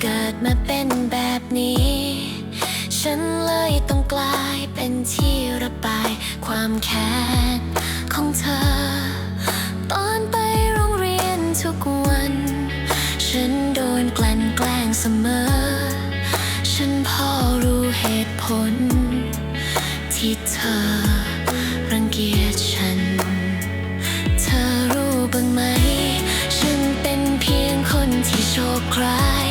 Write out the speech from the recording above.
เกิดมาเป็นแบบนี้ ฉันเลยต้องกลายเป็นที่ระบาย ความแค้นของเธอ ตอนไปโรงเรียนทุกวัน ฉันโดนกลั่นแกล้งเสมอ ฉันพอรู้เหตุผล ที่เธอรังเกียจฉัน เธอรู้บ้างไหม ฉันเป็นเพียงคนที่โชคร้าย